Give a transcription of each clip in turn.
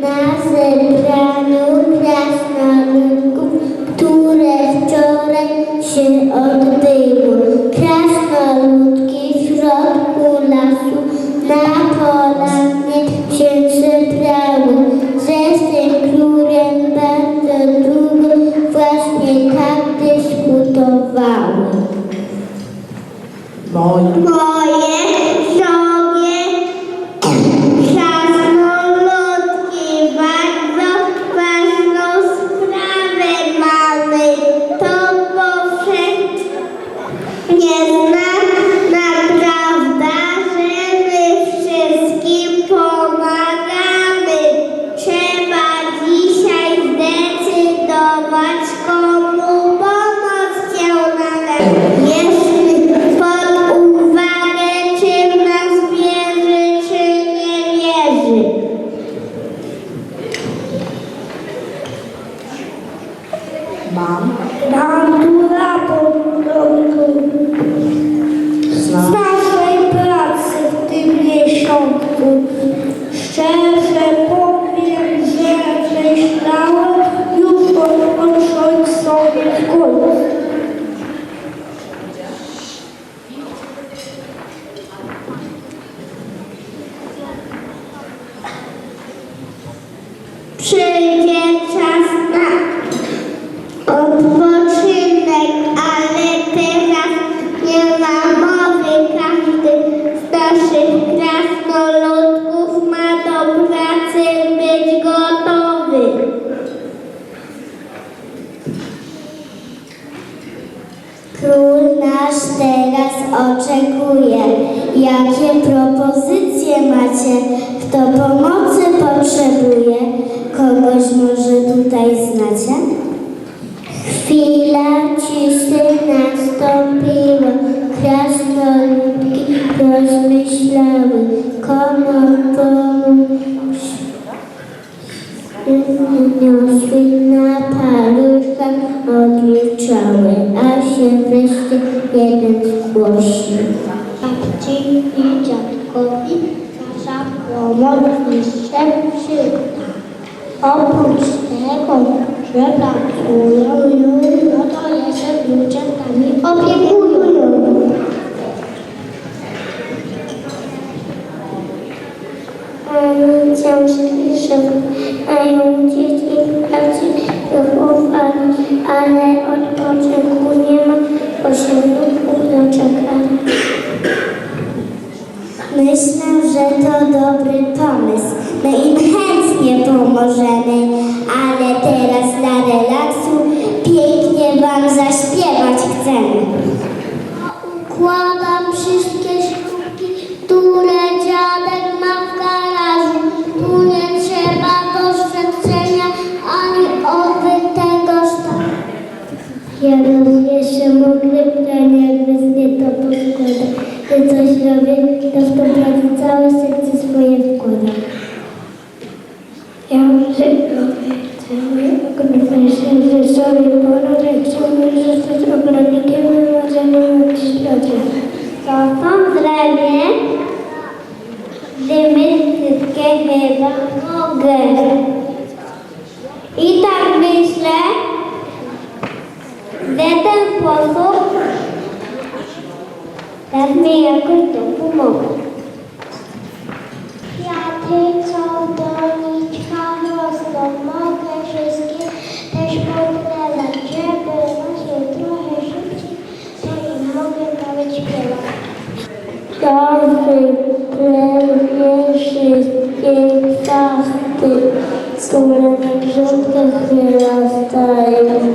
na zebraniu krasnoludków, które wczoraj się odbyło. Krasnoludki w środku lasu na polanie Yes, Mam. Mam raport z naszej pracy w tym miesiącu. Szczerze powiem, że myślałem już odpocząć sobie w końcu. Przyjdzie oczekuje. Jakie propozycje macie? Kto pomocy potrzebuje? Kogoś może tutaj znacie? Chwila ciszy nastąpiła, krasnoludki rozmyślały, komu pomóc. Niosły na paluszkach, odliczały, a się wreszcie jeden zgłosił. Babci i dziadkowi nasza pomoc się przyda. Oprócz tego, że pracują no to jeszcze wnuczętami opiekują. Mają książki szybko, mają dzieci pracy ale ale teraz dla relaksu pięknie Wam zaśpiewać chcemy. Układam wszystkie sztuki, które dziadek ma w garażu. Tu nie trzeba doświadczenia ani obytego sztabu. Ja mokre pranie, jak wysnie to poskładam. Gdy coś robię, to w to में demir kekebe oger. Itak bisle detel posu Let me a good to pumo. Yeah, kwiaty, które na grzybkach wyrastają.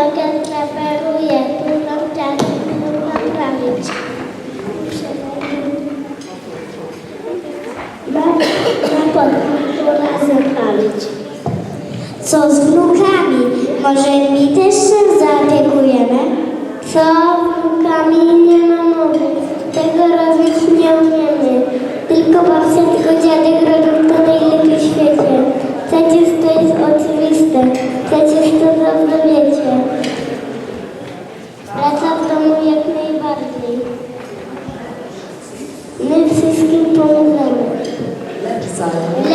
belkę traperuje, długo czasu długo pamięć. Na, na podwórku razem palić. Co z wnukami? Może mi też się zaopiekujemy? Co? Wnukami nie mam Tego robić nie umiemy. Tylko babcia, tylko dziadek robią to najlepiej w świecie. Przecież to jest oczywiste. 哎